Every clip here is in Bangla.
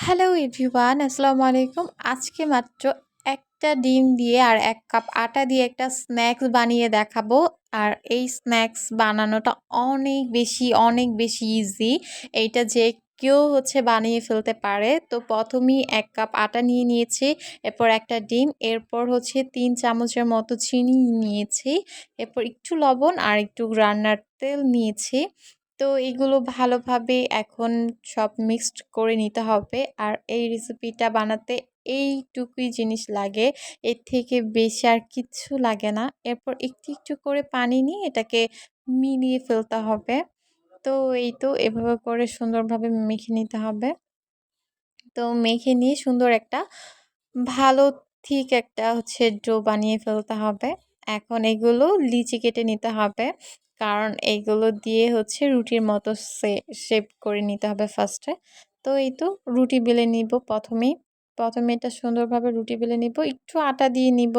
হ্যালো এভরিওয়ান, আসসালামু আলাইকুম। আজকে মাত্র একটা ডিম দিয়ে আর এক কাপ আটা দিয়ে একটা স্ন্যাক্স বানিয়ে দেখাবো। আর এই স্ন্যাক্স বানানোটা অনেক বেশি অনেক বেশি ইজি এইটা যে কেউ হচ্ছে বানিয়ে ফেলতে পারে। তো প্রথমেই এক কাপ আটা নিয়ে নিয়েছি, এরপর একটা ডিম, এরপর হচ্ছে তিন চামচের মতো চিনি নিয়েছি, এরপর একটু লবণ আর একটু রান্নার তেল নিয়েছি। তো এগুলো ভালোভাবে এখন সব মিক্সড করে নিতে হবে। আর এই রেসিপিটা বানাতে এইটুকুই জিনিস লাগে। এর থেকে বেশি আর কিচ্ছু লাগে না। এরপর একটু একটু করে পানি নিয়ে এটাকে মিলিয়ে ফেলতে হবে। তো এই তো এভাবে করে সুন্দরভাবে মেখে নিতে হবে। তো মেখে নিয়ে সুন্দর একটা ভালো ঠিক একটা হচ্ছে ডো বানিয়ে ফেলতে হবে। এখন এগুলো লিচি কেটে নিতে হবে। কারণ এইগুলো দিয়ে হচ্ছে রুটির মতো শেপ করে নিতে হবে ফার্স্টে তো এই তো রুটি বেলে নিব প্রথমেই। প্রথমে এটা সুন্দরভাবে রুটি বেলে নিব। একটু আটা দিয়ে নিব।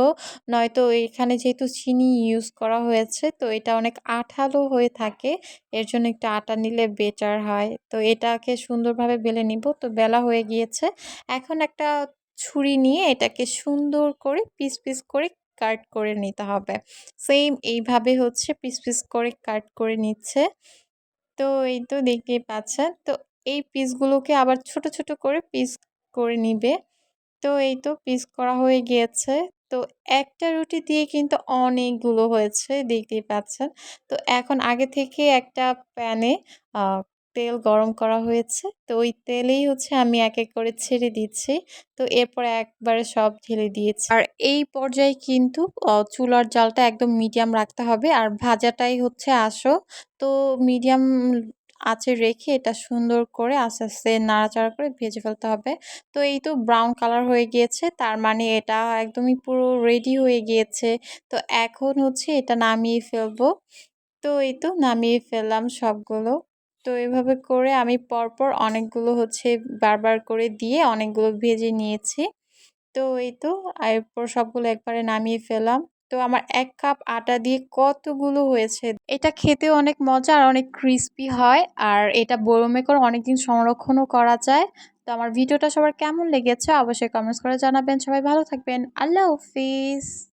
নয়তো এখানে যেহেতু চিনি ইউজ করা হয়েছে, তো এটা অনেক আঠালো হয়ে থাকে। এর জন্য একটু আটা নিলে বেটার হয়। তো এটাকে সুন্দরভাবে বেলে নিব। তো বেলা হয়ে গিয়েছে। এখন একটা ছুরি নিয়ে এটাকে সুন্দর করে পিস পিস করে কাট করে নিতে হবে। সেম এইভাবে হচ্ছে পিস পিস করে কাট করে নিচ্ছে। তো এই তো দেখতেই পাচ্ছেন। তো এই পিসগুলোকে আবার ছোট ছোট করে পিস করে নিবে। তো এই তো পিস করা হয়ে গিয়েছে। তো একটা রুটি দিয়ে কিন্তু অনেকগুলো হয়েছে, দেখতেই পাচ্ছেন। তো এখন আগে থেকে একটা প্যানে তেল গরম করা হয়েছে। তো ওই তেলেই হচ্ছে আমি এক এক করে ছেড়ে দিচ্ছি। তো এরপর একবারে সব ঢেলে দিয়েছি। আর এই পর্যায়ে কিন্তু চুলার জালটা একদম মিডিয়াম রাখতে হবে। আর ভাজাটাই হচ্ছে আসো তো মিডিয়াম আঁচে রেখে এটা সুন্দর করে আস্তে আস্তে নাড়াচাড়া করে ভেজে ফেলতে হবে। তো এই তো ব্রাউন কালার হয়ে গিয়েছে। তার মানে এটা একদমই পুরো রেডি হয়ে গিয়েছে। তো এখন হচ্ছে এটা নামিয়ে ফেলব। তো এই তো নামিয়ে ফেললাম সবগুলো। তো এভাবে করে আমি পরপর অনেকগুলো হচ্ছে বারবার করে দিয়ে অনেকগুলো ভেজে নিয়েছি। তো এই তো এরপর সবগুলো একবারে নামিয়ে ফেলাম তো আমার এক কাপ আটা দিয়ে কতগুলো হয়েছে? এটা খেতে অনেক মজা আর অনেক ক্রিস্পি হয় আর এটা গরমে করে অনেকদিন সংরক্ষণও করা যায়। তো আমার ভিডিওটা সবার কেমন লেগেছে অবশ্যই কমেন্টস করে জানাবেন। সবাই ভালো থাকবেন। আল্লাহ হাফিজ।